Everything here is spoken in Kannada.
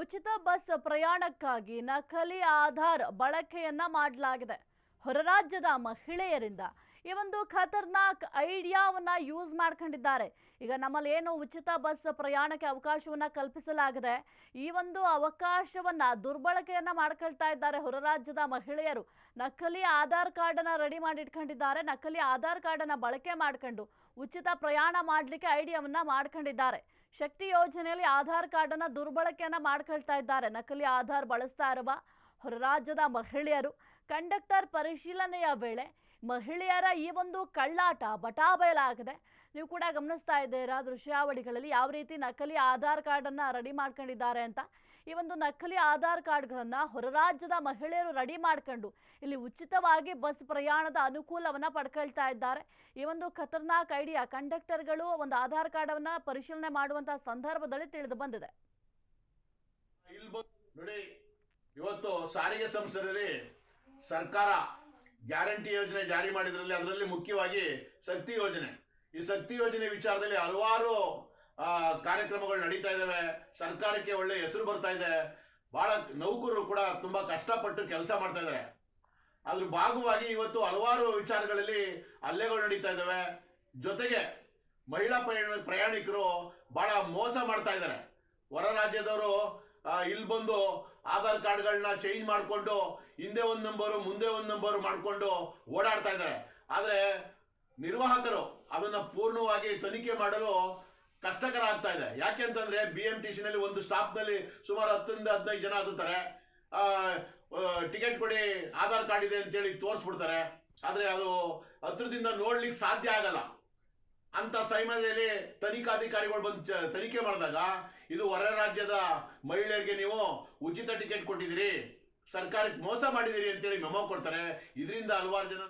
ಉಚಿತ ಬಸ್ ಪ್ರಯಾಣಕ್ಕಾಗಿ ನಕಲಿ ಆಧಾರ್ ಬಳಕೆಯನ್ನ ಮಾಡಲಾಗಿದೆ. ಹೊರರಾಜ್ಯದ ಮಹಿಳೆಯರಿಂದ ಈ ಒಂದು ಖತರ್ನಾಕ್ ಐಡಿಯಾವನ್ನ ಯೂಸ್ ಮಾಡ್ಕೊಂಡಿದ್ದಾರೆ. ಈಗ ನಮ್ಮಲ್ಲಿ ಏನು ಉಚಿತ ಬಸ್ ಪ್ರಯಾಣಕ್ಕೆ ಅವಕಾಶವನ್ನ ಕಲ್ಪಿಸಲಾಗಿದೆ, ಈ ಒಂದು ಅವಕಾಶವನ್ನ ದುರ್ಬಳಕೆಯನ್ನ ಮಾಡ್ಕೊಳ್ತಾ ಇದ್ದಾರೆ ಹೊರ ರಾಜ್ಯದ ಮಹಿಳೆಯರು. ನಕಲಿ ಆಧಾರ್ ಕಾರ್ಡನ್ನ ರೆಡಿ ಮಾಡಿ ಇಟ್ಕೊಂಡಿದ್ದಾರೆ ನಕಲಿ ಆಧಾರ್ ಕಾರ್ಡನ್ನ ಬಳಕೆ ಮಾಡ್ಕೊಂಡು ಉಚಿತ ಪ್ರಯಾಣ ಮಾಡಲಿಕ್ಕೆ ಐಡಿಯಾವನ್ನ ಮಾಡ್ಕೊಂಡಿದ್ದಾರೆ. ಶಕ್ತಿ ಯೋಜನೆಯಲ್ಲಿ ಆಧಾರ್ ಕಾರ್ಡನ್ನ ದುರ್ಬಳಕೆಯನ್ನ ಮಾಡ್ಕೊಳ್ತಾ ಇದ್ದಾರೆ. ನಕಲಿ ಆಧಾರ್ ಬಳಸ್ತಾ ಇರುವ ಹೊರ ರಾಜ್ಯದ ಮಹಿಳೆಯರು, ಕಂಡಕ್ಟರ್ ಪರಿಶೀಲನೆಯ ವೇಳೆ ಮಹಿಳೆಯರ ಈ ಒಂದು ಕಳ್ಳಾಟ ಬಟಾಬಯಲಾಗಿದೆ. ನೀವು ಕೂಡ ಗಮನಿಸ್ತಾ ಇದ್ದೀರಾ, ದೃಶ್ಯಾವಳಿಗಳಲ್ಲಿ ಯಾವ ರೀತಿ ನಕಲಿ ಆಧಾರ್ ಕಾರ್ಡನ್ನು ರೆಡಿ ಮಾಡ್ಕೊಂಡಿದ್ದಾರೆ ಅಂತ. ಈ ಒಂದು ನಕಲಿ ಆಧಾರ್ ಕಾರ್ಡ್ಗಳನ್ನು ಹೊರ ರಾಜ್ಯದ ಮಹಿಳೆಯರು ರೆಡಿ ಮಾಡ್ಕೊಂಡು ಇಲ್ಲಿ ಉಚಿತವಾಗಿ ಬಸ್ ಪ್ರಯಾಣದ ಅನುಕೂಲವನ್ನು ಪಡ್ಕೊಳ್ತಾ ಇದ್ದಾರೆ. ಈ ಒಂದು ಖತರ್ನಾಕ್ ಐಡಿಯಾ ಕಂಡಕ್ಟರ್ಗಳು ಒಂದು ಆಧಾರ್ ಕಾರ್ಡನ್ನು ಪರಿಶೀಲನೆ ಮಾಡುವಂತಹ ಸಂದರ್ಭದಲ್ಲಿ ತಿಳಿದು ಬಂದಿದೆ. ಇವತ್ತು ಸಾರಿಗೆ ಸಂಸ್ಥೆಯಲ್ಲಿ ಸರ್ಕಾರ ಗ್ಯಾರಂಟಿ ಯೋಜನೆ ಜಾರಿ ಮಾಡಿದ್ರಲ್ಲಿ ಅದರಲ್ಲಿ ಮುಖ್ಯವಾಗಿ ಶಕ್ತಿ ಯೋಜನೆ. ಈ ಶಕ್ತಿ ಯೋಜನೆ ವಿಚಾರದಲ್ಲಿ ಹಲವಾರು ಕಾರ್ಯಕ್ರಮಗಳು ನಡೀತಾ ಇದ್ದಾವೆ ಸರ್ಕಾರಕ್ಕೆ ಒಳ್ಳೆ ಹೆಸರು ಬರ್ತಾ ಇದೆ. ಬಹಳ ನೌಕರರು ಕೂಡ ತುಂಬಾ ಕಷ್ಟಪಟ್ಟು ಕೆಲಸ ಮಾಡ್ತಾ ಇದ್ದಾರೆ ಅದ್ರ ಭಾಗವಾಗಿ ಇವತ್ತು ಹಲವಾರು ವಿಚಾರಗಳಲ್ಲಿ ಹಲ್ಲೆಗಳು ನಡೀತಾ ಇದ್ದಾವೆ ಜೊತೆಗೆ ಮಹಿಳಾ ಪ್ರಯಾಣ ಪ್ರಯಾಣಿಕರು ಬಹಳ ಮೋಸ ಮಾಡ್ತಾ ಇದ್ದಾರೆ ಹೊರ ರಾಜ್ಯದವರು ಇಲ್ಲಿ ಬಂದು ಆಧಾರ್ ಕಾರ್ಡ್ಗಳನ್ನ ಚೇಂಜ್ ಮಾಡಿಕೊಂಡು ಹಿಂದೆ ಒಂದು ನಂಬರು ಮುಂದೆ ಒಂದು ನಂಬರು ಮಾಡಿಕೊಂಡು ಓಡಾಡ್ತಾ ಇದ್ದಾರೆ. ಆದರೆ ನಿರ್ವಾಹಕರು ಅದನ್ನ ಪೂರ್ಣವಾಗಿ ತನಿಖೆ ಮಾಡಲು ಕಷ್ಟಕರ ಆಗ್ತಾ ಇದೆ ಯಾಕೆಂತಂದ್ರೆ ಬಿ ಎಂ ಟಿ ಸಿನಲ್ಲಿ ಒಂದು ಸ್ಟಾಪ್ನಲ್ಲಿ ಸುಮಾರು ಹತ್ತರಿಂದ ಹದಿನೈದು ಜನ ಹತ್ತುತ್ತಾರೆ ಟಿಕೆಟ್ ಕೊಡಿ, ಆಧಾರ್ ಕಾರ್ಡ್ ಇದೆ ಅಂತೇಳಿ ತೋರಿಸ್ಬಿಡ್ತಾರೆ. ಆದರೆ ಅದು ಹತ್ರದಿಂದ ನೋಡ್ಲಿಕ್ಕೆ ಸಾಧ್ಯ ಆಗಲ್ಲ. ಅಂತ ಸಮಯದಲ್ಲಿ ತನಿಖಾಧಿಕಾರಿಗಳು ಬಂದು ತನಿಖೆ ಮಾಡಿದಾಗ ಇದು ಹೊರ ರಾಜ್ಯದ ಮಹಿಳೆಯರಿಗೆ ನೀವು ಉಚಿತ ಟಿಕೆಟ್ ಕೊಟ್ಟಿದ್ದೀರಿ. ಸರ್ಕಾರಕ್ಕೆ ಮೋಸ ಮಾಡಿದ್ದೀರಿ ಅಂತೇಳಿ ಮೆಮೋ ಕೊಡ್ತಾರೆ. ಇದರಿಂದ ಹಲವಾರು ಜನ